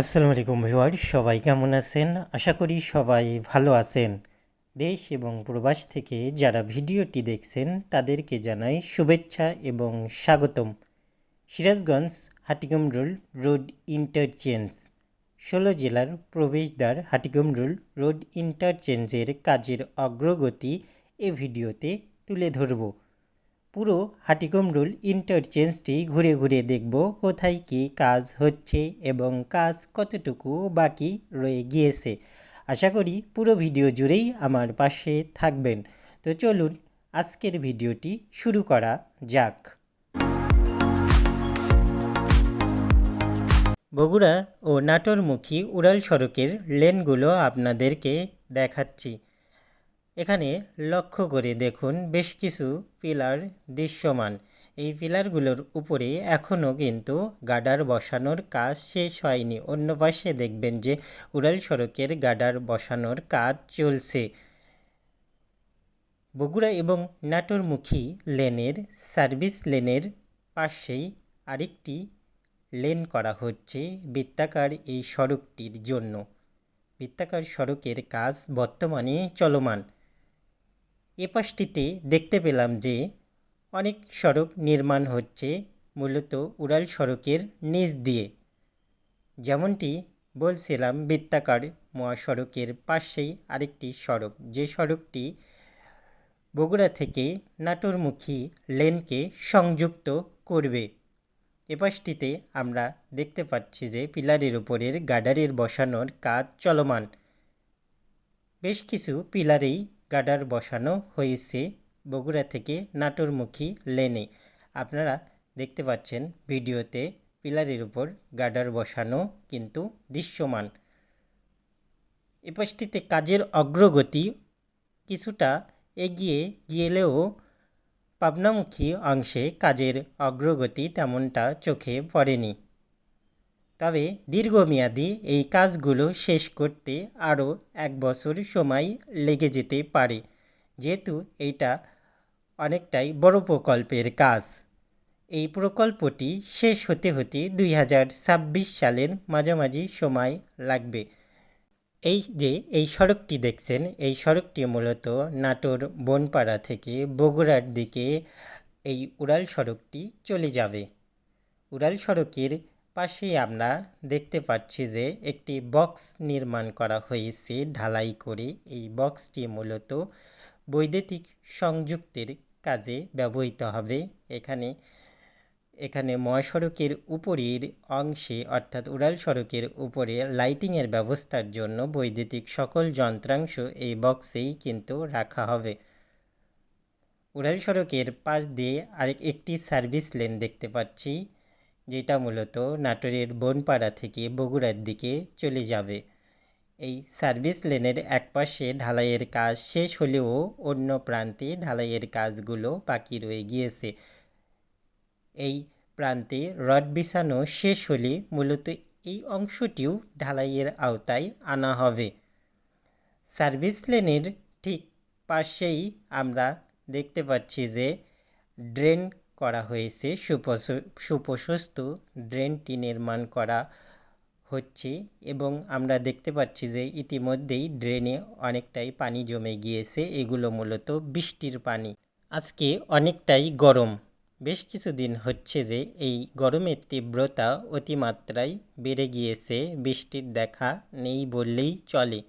আসসালামু আলাইকুম ভিউয়ার সবাই কেমন আছেন? আশা করি সবাই ভালো আছেন। দেশ এবং প্রবাস থেকে যারা ভিডিওটি দেখছেন, তাদেরকে জানাই শুভেচ্ছা এবং স্বাগতম। Sirajganj Hatigam road interchange. ষোলো জেলার প্রবেশদ্বার হাটিগম রোড রোড ইন্টারচেঞ্জের কাজের অগ্রগতি এ ভিডিওতে তুলে ধরব। পুরো হাটিকমরুল ইন্টারচেঞ্জটি ঘুরে ঘুরে দেখব কোথায় কি কাজ হচ্ছে এবং কাজ কতটুকু বাকি রয়ে গিয়েছে। আশা করি পুরো ভিডিও জুড়েই আমার পাশে থাকবেন। তো চলুন আজকের ভিডিওটি শুরু করা যাক। বগুড়া ও নাটোরমুখী উড়াল সড়কের লেনগুলো আপনাদেরকে দেখাচ্ছি। এখানে লক্ষ্য করে দেখুন বেশ কিছু পিলার দৃশ্যমান। এই পিলারগুলোর উপরে এখনও কিন্তু গাডার বসানোর কাজ শেষ হয়নি। অন্য পাশে দেখবেন যে উড়াল সড়কের গাডার বসানোর কাজ চলছে। বগুড়া এবং নাটোরমুখী লেনের, সার্ভিস লেনের পাশেই আরেকটি লেন করা হচ্ছে বৃত্তাকার এই সড়কটির জন্য। বৃত্তাকার সড়কের কাজ বর্তমানে চলমান। এ পাশটিতে দেখতে পেলাম যে অনেক সড়ক নির্মাণ হচ্ছে, মূলত উড়াল সড়কের নিচ দিয়ে। যেমনটি বলছিলাম, বৃত্তাকার মহাসড়কের পাশেই আরেকটি সড়ক। যে সড়কটি বগুড়া থেকে নাটোরমুখী লেনকে সংযুক্ত করবে। এপাশটিতে আমরা দেখতে পাচ্ছি যে পিলারের উপরের গাডারের বসানোর কাজ চলমান। বেশ কিছু পিলারেই গার্ডার বসানো হয়েছে বগুড়া থেকে নাটোরমুখী লেনে। আপনারা দেখতে পাচ্ছেন ভিডিওতে পিলারের উপর গার্ডার বসানো কিন্তু দৃশ্যমান। এপাশটিতে কাজের অগ্রগতি কিছুটা এগিয়ে গিয়েলেও পাবনামুখী অংশে কাজের অগ্রগতি তেমনটা চোখে পড়েনি। তবে দীর্ঘমেয়াদী এই কাজগুলো শেষ করতে আরও এক বছর সময় লেগে যেতে পারে, যেহেতু এইটা অনেকটাই বড় প্রকল্পের কাজ। এই প্রকল্পটি শেষ হতে হতে দুই হাজার ছাব্বিশ সালের মাঝামাঝি সময় লাগবে। এই যে এই সড়কটি দেখছেন, এই সড়কটি মূলত নাটোর বনপাড়া থেকে বগুড়ার দিকে এই উড়াল সড়কটি চলে যাবে। উড়াল সড়কের পাশেই আমরা দেখতে পাচ্ছি যে একটি বক্স নির্মাণ করা হয়েছে ঢালাই করে। এই বক্সটি মূলত বৈদ্যুতিক সংযুক্তের কাজে ব্যবহৃত হবে। এখানে এখানে মহাসড়কের উপরের অংশে অর্থাৎ উড়াল সড়কের উপরে লাইটিংয়ের ব্যবস্থার জন্য বৈদ্যুতিক সকল যন্ত্রাংশ এই বক্সেই কিন্তু রাখা হবে। উড়াল সড়কের পাশ দিয়ে আরেক একটি সার্ভিস লেন দেখতে পাচ্ছি। যেটা মূলত নাটোরের বনপাড়া থেকে বগুড়ার দিকে চলে যাবে। এই সার্ভিস লেনের একপাশে ঢালাইয়ের কাজ শেষ হলেও অন্য প্রান্তে ঢালাইয়ের কাজগুলো বাকি রয়ে গিয়েছে। এই প্রান্তে রড বিছানো শেষ হলে মূলত এই অংশটিও ঢালাইয়ের আওতায় আনা হবে। সার্ভিস লেনের ঠিক পাশেই আমরা দেখতে পাচ্ছি যে ড্রেন করা হয়েছে। সুপ্রশস্ত ড্রেনটি নির্মাণ করা হচ্ছে এবং আমরা দেখতে পাচ্ছি যে ইতিমধ্যেই ড্রেনে অনেকটাই পানি জমে গিয়েছে। এগুলো মূলত বৃষ্টির পানি। আজকে অনেকটাই গরম। বেশ কিছুদিন হচ্ছে যে এই গরমের তীব্রতা অতিমাত্রায় বেড়ে গিয়েছে। বৃষ্টির দেখা নেই বললেই চলে।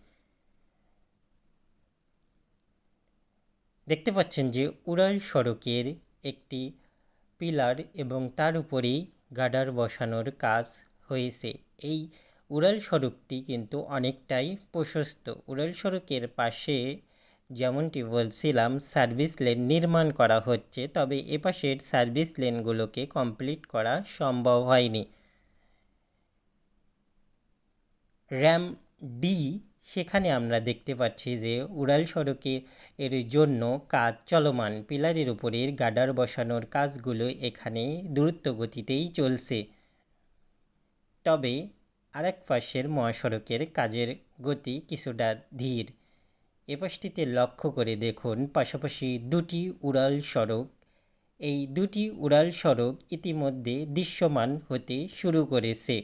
দেখতে পাচ্ছেন যে উড়াল সড়কের একটি পিলার এবং তার উপরেই গার্ডার বসানোর কাজ হয়েছে। এই উড়াল সড়কটি কিন্তু অনেকটাই প্রশস্ত। উড়াল সড়কের পাশে যেমনটি বলছিলাম, সার্ভিস লেন নির্মাণ করা হচ্ছে, তবে এপাশের সার্ভিস লেনগুলোকে কমপ্লিট করা সম্ভব হয়নি। র্যাম ডি সেখানে আমরা দেখতে পাচ্ছি যে উড়াল সড়কে এর জন্য কাজ চলমান। পিলারের উপরের গার্ডার বসানোর কাজগুলো এখানে দ্রুত গতিতেই চলছে। তবে আরেক পাশের মহাসড়কের কাজের গতি কিছুটা ধীর। এপাশটিতে লক্ষ্য করে দেখুন, পাশাপাশি দুটি উড়াল সড়ক। এই দুটি উড়াল সড়ক ইতিমধ্যে দৃশ্যমান হতে শুরু করেছে।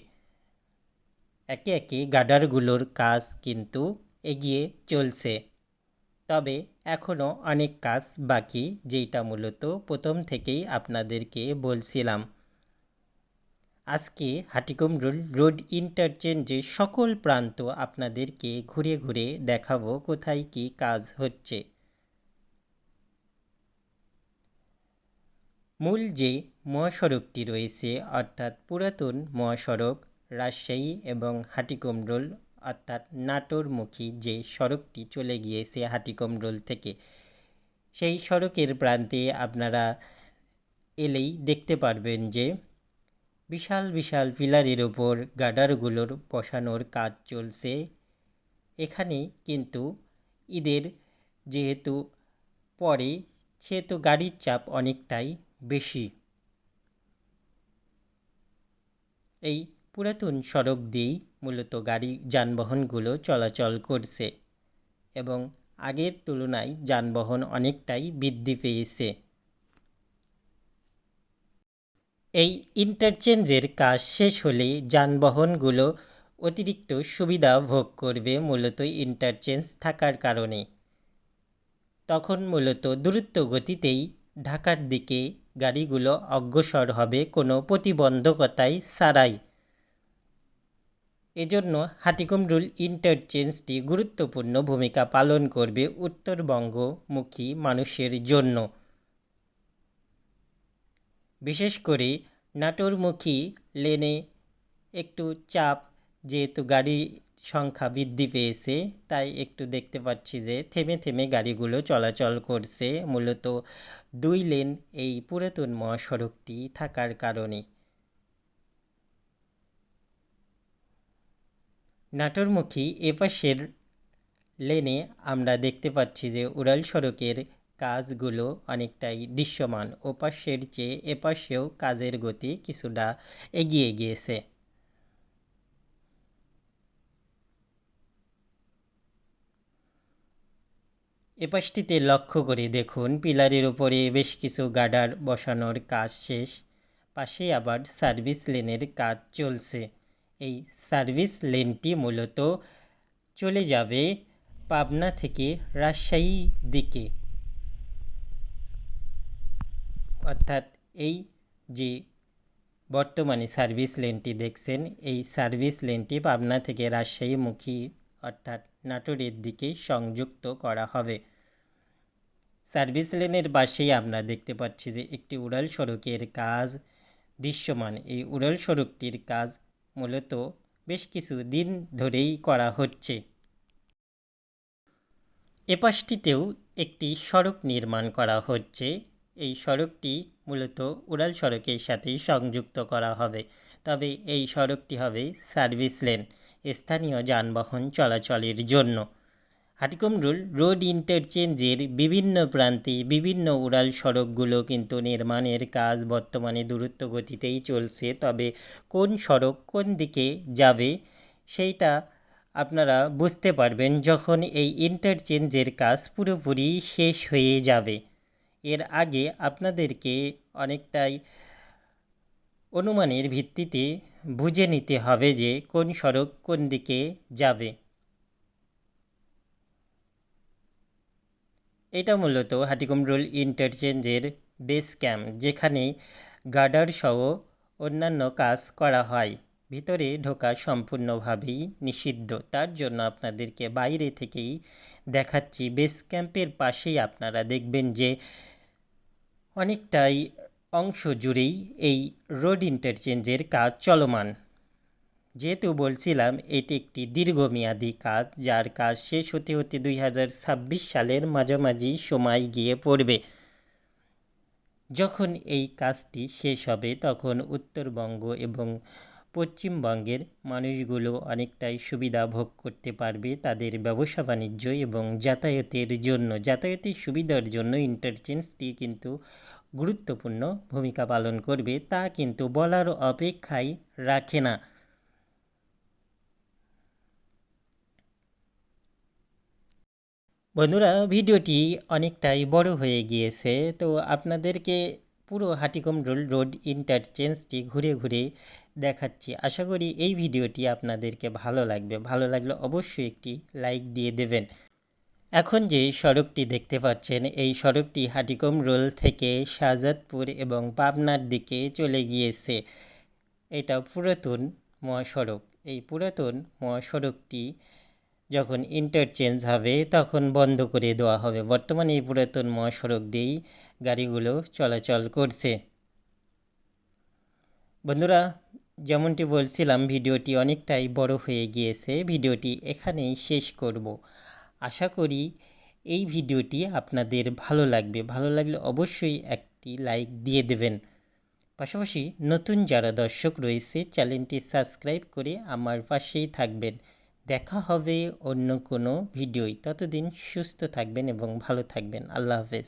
একে একে গাডারগুলোর কাজ কিন্তু এগিয়ে চলছে। তবে এখনও অনেক কাজ বাকি যেটা মূলত প্রথম থেকেই আপনাদেরকে বলছিলাম। আজকে হাটিকুমরুল রোড ইন্টারচেঞ্জে সকল প্রান্ত আপনাদেরকে ঘুরে ঘুরে দেখাবো কোথায় কি কাজ হচ্ছে। মূল যে মহাসড়কটি রয়েছে, অর্থাৎ পুরাতন মহাসড়ক রাজশাহী এবং হাটিকুমরুল, অর্থাৎ নাটোরমুখী যে সড়কটি চলে গিয়েছে হাটিকমরোল থেকে। সেই সড়কের প্রান্তে আপনারা এলেই দেখতে পারবেন যে বিশাল বিশাল পিলারের ওপর গার্ডারগুলোর বসানোর কাজ চলছে। এখানে কিন্তু ঈদের যেহেতু পরে, সেহেতু গাড়ির চাপ অনেকটাই বেশি। এই পুরাতন সড়ক দিয়েই মূলত গাড়ি যানবাহনগুলো চলাচল করছে এবং আগের তুলনায় যানবাহন অনেকটাই বৃদ্ধি পেয়েছে। এই ইন্টারচেঞ্জের কাজ শেষ হলে যানবাহনগুলো অতিরিক্ত সুবিধা ভোগ করবে মূলত ইন্টারচেঞ্জ থাকার কারণে। তখন মূলত দ্রুত গতিতেই ঢাকার দিকে গাড়িগুলো অগ্রসর হবে কোনো প্রতিবন্ধকতায় ছাড়াই। এজন্য হাটিকুমরুল ইন্টারচেঞ্জটি গুরুত্বপূর্ণ ভূমিকা পালন করবে উত্তরবঙ্গমুখী মানুষের জন্য। বিশেষ করে নাটোরমুখী লেনে একটু চাপ, যেহেতু গাড়ি সংখ্যা বৃদ্ধি পেয়েছে, তাই একটু দেখতে পাচ্ছি যে থেমে থেমে গাড়িগুলো চলাচল করছে। মূলত দুই লেন এই পুরাতন মহাসড়কটি থাকার কারণে। নাটোরমুখী এপাশের লেনে আমরা দেখতে পাচ্ছি যে উড়াল সড়কের কাজগুলো অনেকটাই দৃশ্যমান। ওপাশের চেয়ে এপাশেও কাজের গতি কিছুটা এগিয়ে গিয়েছে। এপাশটিতে লক্ষ্য করে দেখুন, পিলারের উপরে বেশ কিছু গার্ডার বসানোর কাজ শেষ। পাশে আবার সার্ভিস লেনের কাজ চলছে। এই সার্ভিস লেনটি মূলত চলে যাবে পাবনা থেকে রাজশাহী দিকে। অর্থাৎ এই যে বর্তমানে সার্ভিস লেনটি দেখছেন, এই সার্ভিস লেনটি পাবনা থেকে রাজশাহীমুখী অর্থাৎ নাটোরের দিকে সংযুক্ত করা হবে। সার্ভিস লেনের পাশেই আমরা দেখতে পাচ্ছি যে একটি উড়াল সড়কের কাজ দৃশ্যমান। এই উড়াল সড়কটির কাজ মূলত বেশ কিছু দিন ধরেই করা হচ্ছে। এপাশটিতেও একটি সড়ক নির্মাণ করা হচ্ছে। এই সড়কটি মূলত উড়াল সড়কের সাথে সংযুক্ত করা হবে। তবে এই সড়কটি হবে সার্ভিস লেন, স্থানীয় যানবাহন চলাচলের জন্য। হাটিকুমরুল রোড ইন্টারচেঞ্জের বিভিন্ন প্রান্তে বিভিন্ন উড়াল সড়কগুলো কিন্তু নির্মাণের কাজ বর্তমানে দূরত্ব গতিতেই চলছে। তবে কোন সড়ক কোন দিকে যাবে সেইটা আপনারা বুঝতে পারবেন যখন এই ইন্টারচেঞ্জের কাজ পুরোপুরি শেষ হয়ে যাবে। এর আগে আপনাদেরকে অনেকটাই অনুমানের ভিত্তিতে বুঝে নিতে হবে যে কোন সড়ক কোন দিকে যাবে। এটা মূলত হাটিকুমরুল ইন্টারচেঞ্জের বেস ক্যাম্প যেখানে গার্ডার সহ অন্যান্য কাজ করা হয়। ভিতরে ঢোকা সম্পূর্ণভাবেই নিষিদ্ধ। তার জন্য আপনাদেরকে বাইরে থেকেই দেখাচ্ছি। বেস ক্যাম্পের পাশেই আপনারা দেখবেন যে অনেকটাই অংশ জুড়েই এই রোড ইন্টারচেঞ্জের কাজ চলমান। যেহেতু বলছিলাম, এটি একটি দীর্ঘমেয়াদী কাজ, যার কাজ শেষ হতে হতে দুই হাজার ছাব্বিশ সালের মাঝামাঝি সময় গিয়ে পড়বে। যখন এই কাজটি শেষ হবে, তখন উত্তরবঙ্গ এবং পশ্চিমবঙ্গের মানুষগুলো অনেকটাই সুবিধা ভোগ করতে পারবে তাদের ব্যবসা বাণিজ্য এবং যাতায়াতের জন্য। যাতায়াতের সুবিধার জন্য ইন্টারচেঞ্জটি কিন্তু গুরুত্বপূর্ণ ভূমিকা পালন করবে, তা কিন্তু বলার অপেক্ষায় রাখে না। বন্ধুরা, ভিডিওটি অনেকটাই বড় হয়ে গিয়েছে, তো আপনাদেরকে পুরো হাটিকম রোল রোড ইন্টারচেঞ্জটি ঘুরে ঘুরে দেখাচ্ছি। আশা করি এই ভিডিওটি আপনাদেরকে ভালো লাগবে। ভালো লাগলে অবশ্যই একটি লাইক দিয়ে দেবেন। এখন যে সড়কটি দেখতে পাচ্ছেন, এই সড়কটি হাটিকম রোল থেকে শাহজাদপুর এবং পাবনার দিকে চলে গিয়েছে। এটা পুরাতন মহাসড়ক। এই পুরাতন মহাসড়কটি যখন ইন্টারচেঞ্জ হবে, তখন বন্ধ করে দেওয়া হবে। বর্তমানে এই পুরাতন মহাসড়ক দিয়েই গাড়িগুলো চলাচল করছে। বন্ধুরা, যেমনটি বলছিলাম, ভিডিওটি অনেকটাই বড় হয়ে গিয়েছে। ভিডিওটি এখানেই শেষ করব। আশা করি এই ভিডিওটি আপনাদের ভালো লাগবে। ভালো লাগলে অবশ্যই একটি লাইক দিয়ে দেবেন। পাশাপাশি নতুন যারা দর্শক রয়েছে, চ্যানেলটি সাবস্ক্রাইব করে আমার পাশেই থাকবেন। দেখা হবে অন্য কোনো ভিডিওই ততদিন সুস্থ থাকবেন এবং ভালো থাকবেন। আল্লাহ হাফেজ।